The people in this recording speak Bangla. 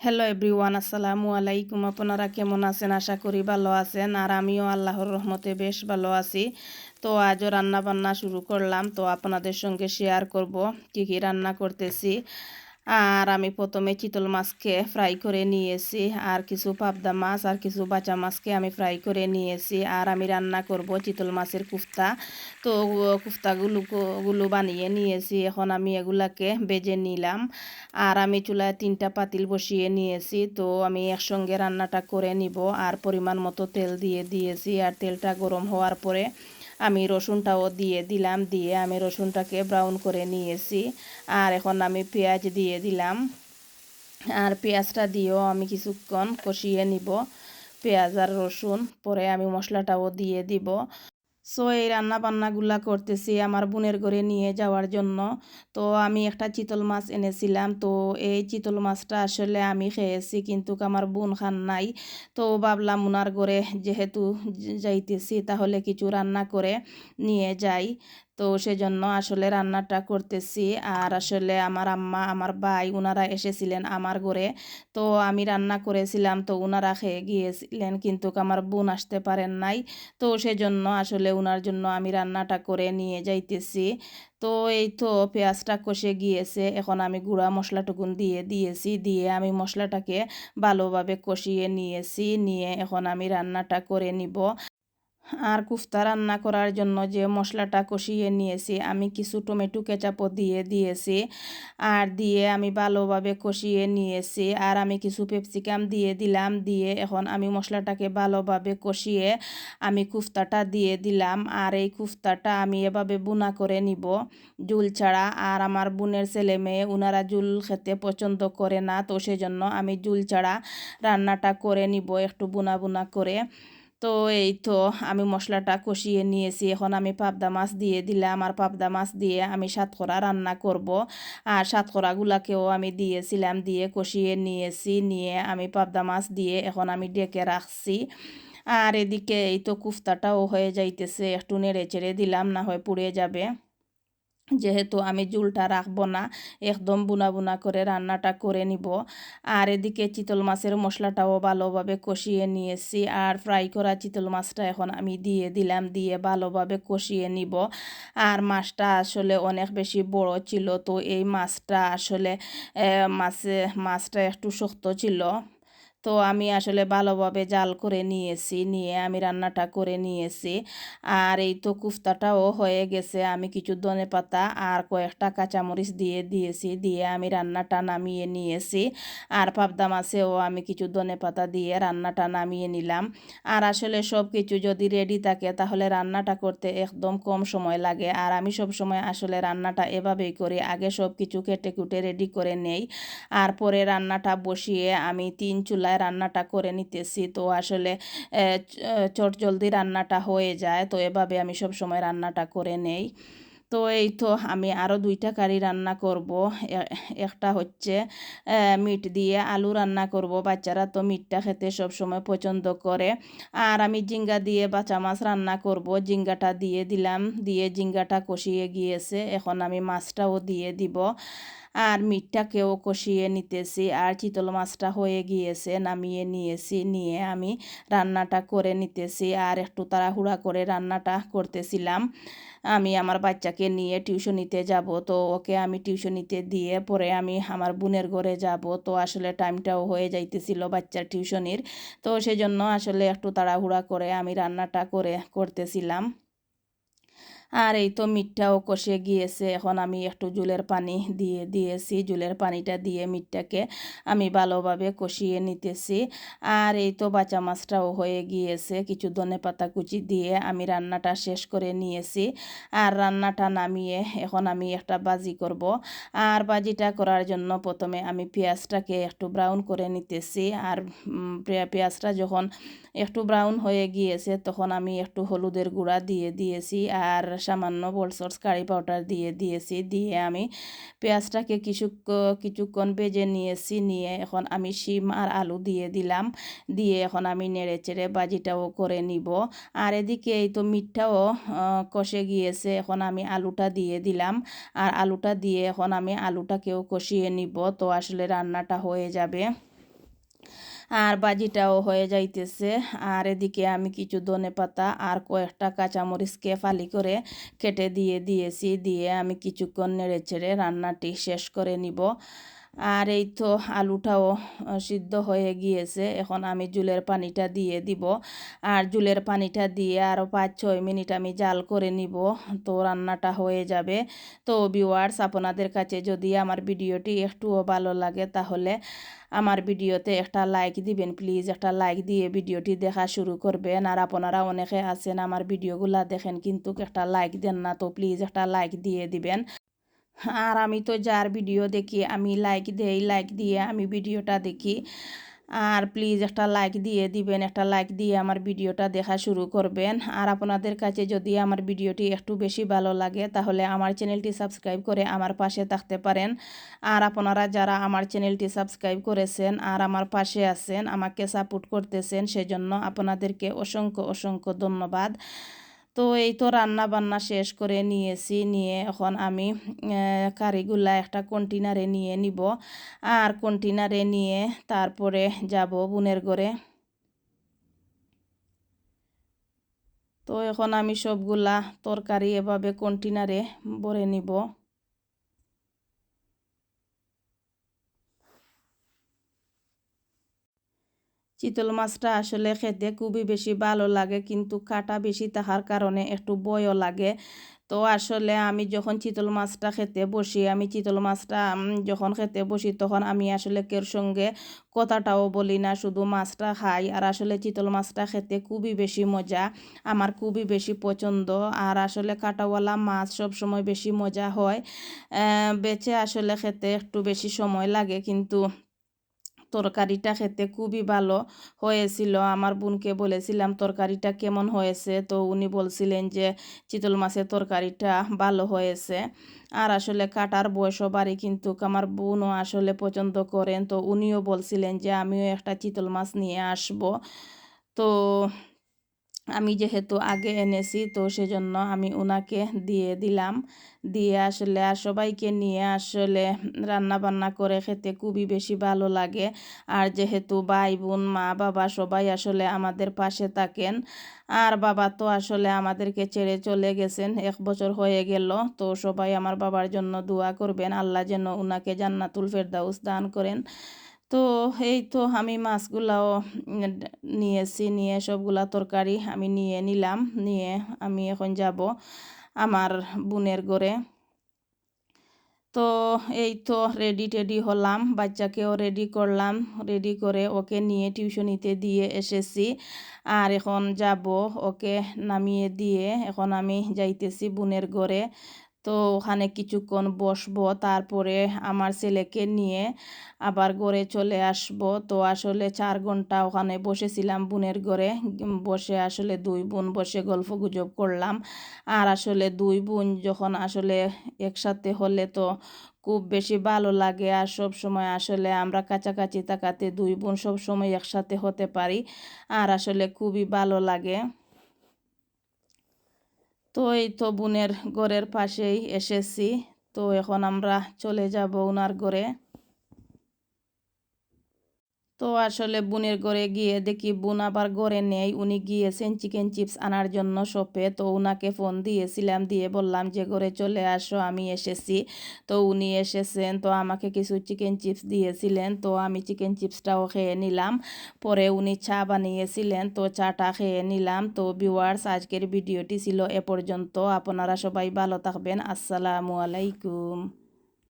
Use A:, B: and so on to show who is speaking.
A: হ্যালো এভরিওয়ান আসসালামু আলাইকুম আপনারা কেমন আছেন? আশা করি ভালো আছেন। আর আমিও আল্লাহর রহমতে বেশ ভালো আছি। তো আজও রান্না বান্না শুরু করলাম। তো আপনাদের সঙ্গে শেয়ার করব কি কি রান্না করতেছি। আর আমি প্রথমে চিতল মাছকে ফ্রাই করে নিয়েছি, আর কিছু পাবদা মাছ আর কিছু বাঁচা মাছকে আমি ফ্রাই করে নিয়েছি, আর আমি রান্না করব চিতল মাছের কুফতা। তো, কুফতাগুলো গুলো বানিয়ে নিয়েছি, এখন আমি এগুলাকে বেজে নিলাম। আর আমি চুলায় তিনটা পাতিল বসিয়ে নিয়েছি, তো আমি একসঙ্গে রান্নাটা করে নিব, আর পরিমাণ মতো তেল দিয়ে দিয়েছি, আর তেলটা গরম হওয়ার পরে আমি রসুনটাও দিয়ে দিলাম, দিয়ে আমি রসুনটাকে ব্রাউন করে নিয়েছি। আর এখন আমি পেঁয়াজ দিয়ে দিলাম। আর পেঁয়াজটা দিয়েও আমি কিছুক্ষণ কষিয়ে নিব। পেঁয়াজ আর রসুন, পরে আমি মশলাটাও দিয়ে দিব। সো এই রান্না বান্নাগুলা করতেছি আমার বোনের ঘরে নিয়ে যাওয়ার জন্য। তো আমি একটা চিতল মাছ এনেছিলাম। তো এই চিতল মাছটা আসলে আমি খেয়েছি কিন্তু আমার বোন খান নাই। তো ভাবলাম ওনার ঘরে যেহেতু যাইতেছি তাহলে কিছু রান্না করে নিয়ে যাই। তো সেজন্য আসলে রান্নাটা করতেছি। আর আসলে আমার আম্মা, আমার ভাই ওনারা এসেছিলেন আমার ঘরে। তো আমি রান্না করেছিলাম, তো ওনারা খেয়ে গিয়েছিলেন, কিন্তু আমার বোন আসতে পারেন নাই। তো সেজন্য আসলে ওনার জন্য আমি রান্নাটা করে নিয়ে যাইতেছি। তো এই তো পেঁয়াজটা কষে গিয়েছে, এখন আমি গুঁড়া মশলাটুকুন দিয়ে দিয়েছি, দিয়ে আমি মশলাটাকে ভালোভাবে কষিয়ে নিয়েছি, নিয়ে এখন আমি রান্নাটা করে নিব। আর কুফতা রান্না করার জন্য যে মশলাটা কষিয়ে নিয়েছি, আমি কিছু টমেটো কেচাপও দিয়ে দিয়েছি। আর দিয়ে আমি ভালোভাবে কষিয়ে নিয়েছি। আর আমি কিছু পেপসিকাম দিয়ে দিলাম। দিয়ে এখন আমি মশলাটাকে ভালোভাবে কষিয়ে আমি কুফতাটা দিয়ে দিলাম। আর এই কুফতাটা আমি এভাবে বুনা করে নিব। জুল ছাড়া। আর আমার বোনের ছেলে মেয়ে ওনারা জুল খেতে পছন্দ করে না, তো সেজন্য আমি জুল ছাড়া রান্নাটা করে নিব একটু বুনা বুনা করে। তো এই তো আমি মশলাটা কষিয়ে নিয়েছি। এখন আমি পাবদা মাছ দিয়ে দিলাম আমার পাবদা মাছ দিয়ে আমি সাতকরা রান্না করব। আর সাতকরাগুলাকেও আমি দিয়েছিলাম, দিয়ে কষিয়ে নিয়েছি, নিয়ে আমি পাবদা মাছ দিয়ে এখন আমি ডেকে রাখছি। আর এদিকে এই তো কুফতাটাও হয়ে যাইতেছে, একটু নেড়ে চেড়ে দিলাম, না হয় পুড়ে যাবে। যেহেতু আমি জুলটা রাখব না, একদম বুনা বুনা করে রান্নাটা করে নিব। আর এদিকে চিতল মাছের মশলাটাও ভালোভাবে কষিয়ে নিয়েছি আর ফ্রাই করা চিতল মাছটা এখন আমি দিয়ে দিলাম, দিয়ে ভালোভাবে কষিয়ে নিব। আর মাছটা আসলে অনেক বেশি বড় ছিল, তো এই মাছটা আসলে মাছে, মাছটা একটু শক্ত ছিল। তো আমি আসলে ভালোভাবে জাল করে নিয়েছি, নিয়ে আমি রান্নাটা করে নিয়েছি। আর এই তো কুফতাটাও হয়ে গেছে। আমি কিছু ধনে পাতা আর কয়েকটা কাঁচামরিচ দিয়ে দিয়েছি, দিয়ে আমি রান্নাটা নামিয়ে নিয়েছি। আর পাবদা মাছেও আমি কিছু ধনে পাতা দিয়ে রান্নাটা নামিয়ে নিলাম। আর আসলে সব কিছু যদি রেডি থাকে, তাহলে রান্নাটা করতে একদম কম সময় লাগে। আর আমি সব সময় আসলে রান্নাটা এভাবেই করি। আগে সব কিছু কেটে কুটে রেডি করে নেই। আর পরে রান্নাটা বসিয়ে আমি তিন চুলায় রান্নাটা করে নিতেছি। তো আসলে চট জলদি রান্নাটা হয়ে যায়। তো এভাবে আমি সব সময় রান্নাটা করে নেই। তো এই তো আমি আরও দুইটা কারি রান্না করব। একটা হচ্ছে মিট দিয়ে আলু রান্না করব। বাচ্চারা তো মিটটা খেতে সব সময় পছন্দ করে। আর আমি জিঙ্গা দিয়ে বাচ্চা মাছ রান্না করব। জিঙ্গাটা দিয়ে দিলাম। দিয়ে জিঙ্গাটা কষিয়ে গিয়েছে। এখন আমি মাছটাও দিয়ে দিব। আর মিটটাকেও কষিয়ে নিতেছি, আর চিতল মাছটা হয়ে গিয়েছে, নামিয়ে নিয়েছি, নিয়ে আমি রান্নাটা করে নিতেছি, আর একটু তাড়াহুড়া করে রান্নাটা করতেছিলাম। আমি আমার বাচ্চাকে নিয়ে টিউশনিতে যাব, তো ওকে আমি টিউশনিতে দিয়ে পরে আমি আমার বোনের ঘরে যাব, তো আসলে টাইমটাও হয়ে যাইতেছিল বাচ্চার টিউশনির, তো সেজন্য আসলে একটু তাড়াহুড়া করে আমি রান্নাটা করে, করতেছিলাম। আর এই তো মিটটাও কষে গিয়েছে। এখন আমি একটু জুলের পানি দিয়ে দিয়েছি। জুলের পানিটা দিয়ে মিটটাকে আমি ভালোভাবে কষিয়ে নিতেছি। আর এই তো বাচ্চা মাছটাও হয়ে গিয়েছে। কিছু ধনে পাতা কুচি দিয়ে আমি রান্নাটা শেষ করে নিয়েছি। আর রান্নাটা নামিয়ে এখন আমি একটা বাজি করব। আর বাজিটা করার জন্য প্রথমে আমি পেঁয়াজটাকে একটু ব্রাউন করে নিতেছি। আর পেঁয়াজটা যখন একটু ব্রাউন হয়ে গিয়েছে, তখন আমি একটু হলুদের গুঁড়া দিয়ে দিয়েছি আর সামান্য বলসর্স কারি পাউডার দিয়ে দিয়েছি। দিয়ে আমি পেঁয়াজটাকে কিছু কিছুক্ষণ ভেজে নিয়েছি, নিয়ে এখন আমি শিম আর আলু দিয়ে দিলাম। দিয়ে এখন আমি নেড়ে চেড়ে বাজিটাও করে নিব। আর এদিকে এই তো মিটটাও কষে গিয়েছে, এখন আমি আলুটা দিয়ে দিলাম। আর আলুটা দিয়ে এখন আমি আলুটাকেও কষিয়ে নিব, তো আসলে রান্নাটা হয়ে যাবে। আর বাজিটাও হয়ে যাইতেছে। আর এদিকে আমি কিছু ধনে পাতা আর কয়েকটা কাঁচামরিচকে ফালি করে কেটে দিয়ে দিয়েছি। দিয়ে আমি কিছুক্ষণ নেড়ে ছেড়ে রান্নাটি শেষ করে নিব। আর এই তো আলুটাও সিদ্ধ হয়ে গিয়েছে। এখন আমি জুলের পানিটা দিয়ে দিব। আর জুলের পানিটা দিয়ে আরও পাঁচ ছয় মিনিট আমি জাল করে নিব। তো রান্নাটা হয়ে যাবে। তো ভিওয়ার্স আপনাদের কাছে যদি আমার ভিডিওটি একটুও ভালো লাগে, তাহলে আমার ভিডিওতে একটা লাইক দিবেন। প্লিজ একটা লাইক দিয়ে ভিডিওটি দেখা শুরু করবেন। আর আপনারা অনেকে আছেন, আমার ভিডিওগুলা দেখেন, কিন্তু একটা লাইক দেন না। তো প্লিজ একটা লাইক দিয়ে দিবেন। আর আমি তো যার ভিডিও দেখি, আমি লাইক দেই লাইক দিয়ে আমি ভিডিওটা দেখি। আর প্লিজ একটা লাইক দিয়ে দিবেন, একটা লাইক দিয়ে আমার ভিডিওটা দেখা শুরু করবেন। আর আপনাদের কাছে যদি আমার ভিডিওটি একটু বেশি ভালো লাগে, তাহলে আমার চ্যানেলটি সাবস্ক্রাইব করে আমার পাশে থাকতে পারেন। আর আপনারা যারা আমার চ্যানেলটি সাবস্ক্রাইব করেছেন আর আমার পাশে আছেন, আমাকে সাপোর্ট করতেছেন, সেজন্য আপনাদেরকে অসংখ্য অসংখ্য ধন্যবাদ। তো এই তো রান্না বান্না শেষ করে নিয়েছি। নিয়ে এখন আমি কারিগুলা একটা কন্টেনারে নিয়ে নিব। আর কন্টেনারে নিয়ে তারপরে যাব বোনের ঘরে। তো এখন আমি সবগুলা তরকারি এভাবে কন্টেনারে ভরে নিব। চিতল মাছটা আসলে খেতে খুবই বেশি ভালো লাগে, কিন্তু কাটা বেশি থাকার কারণে একটু বয়ও লাগে। তো আসলে আমি যখন চিতল মাছটা খেতে বসি, আমি চিতল মাছটা যখন খেতে বসি তখন আমি আসলে কের সঙ্গে কথাটাও বলি না, শুধু মাছটা খাই। আর আসলে চিতল মাছটা খেতে খুবই বেশি মজা, আমার খুবই বেশি পছন্দ। আর আসলে কাটাওয়ালা মাছ সব সময় বেশি মজা হয়। বেচে আসলে খেতে একটু বেশি সময় লাগে, কিন্তু তরকারিটা খেতে খুবই ভালো হয়েছিল। আমার বোনকে বলেছিলাম, তরকারিটা কেমন হয়েছে? তো উনি বলছিলেন যে, চিতল মাছের তরকারিটা ভালো হয়েছে। আর আসলে কাটার বয়স বাড়ি, কিন্তু আমার বোনও আসলে পছন্দ করেন। তো উনিও বলছিলেন যে, আমিও একটা চিতল মাছ নিয়ে আসব। তো আমি যেহেতু আগে এনেছি, তো সেজন্য আমি ওনাকে দিয়ে দিলাম। দিয়ে আসলে আর সবাইকে নিয়ে আসলে রান্না বান্না করে খেতে খুবই বেশি ভালো লাগে। আর যেহেতু ভাই বোন, মা, বাবা সবাই আসলে আমাদের পাশে থাকেন, আর বাবা তো আসলে আমাদেরকে ছেড়ে চলে গেছেন, এক বছর হয়ে গেল, তো সবাই আমার বাবার জন্য দোয়া করবেন। আল্লাহ যেন ওনাকে জান্নাতুল ফেরদাউস দান করেন। তো এই তো আমি মাছগুলাও নিয়েছি, নিয়ে সবগুলা তরকারি আমি নিয়ে নিলাম, নিয়ে আমি এখন যাব আমার বোনের ঘরে। তো এই তো রেডি টেডি হলাম, বাচ্চাকেও রেডি করলাম রেডি করে ওকে নিয়ে টিউশনিতে দিয়ে এসেছি। আর এখন যাব ওকে নামিয়ে দিয়ে, এখন আমি যাইতেছি বোনের ঘরে। তো ওখানে কিছুক্ষণ বসবো, তারপরে আমার ছেলেকে নিয়ে আবার ঘরে চলে আসব। তো আসলে চার ঘণ্টা ওখানে বসেছিলাম বোনের ঘরে। বসে আসলে দুই বোন বসে গল্প গুজব করলাম। আর আসলে দুই বোন যখন আসলে একসাথে হলে তো খুব বেশি ভালো লাগে। আর সব সময় আসলে আমরা কাছাকাছি তাকাতে দুই বোন সব সময় একসাথে হতে পারি। আর আসলে খুবই ভালো লাগে। তো এই তো বোনের ঘরের পাশেই এসেছি তো এখন আমরা চলে যাব ওনার ঘরে। তো আসলে বোনের ঘরে গিয়ে দেখি বোন আবার ঘরে নেই। উনি গিয়েছেন চিকেন চিপস আনার জন্য শপে। তো ওনাকে ফোন দিয়েছিলাম, দিয়ে বললাম যে, ঘরে চলে আসো, আমি এসেছি। তো উনি এসেছেন, তো আমাকে কিছু চিকেন চিপস দিয়েছিলেন। তো আমি চিকেন চিপসটাও খেয়ে নিলাম। পরে উনি চা বানিয়েছিলেন, তো চাটা খেয়ে নিলাম। তো ভিউয়ার্স, আজকের ভিডিওটি ছিল এ পর্যন্ত। আপনারা সবাই ভালো থাকবেন। আসসালামু আলাইকুম।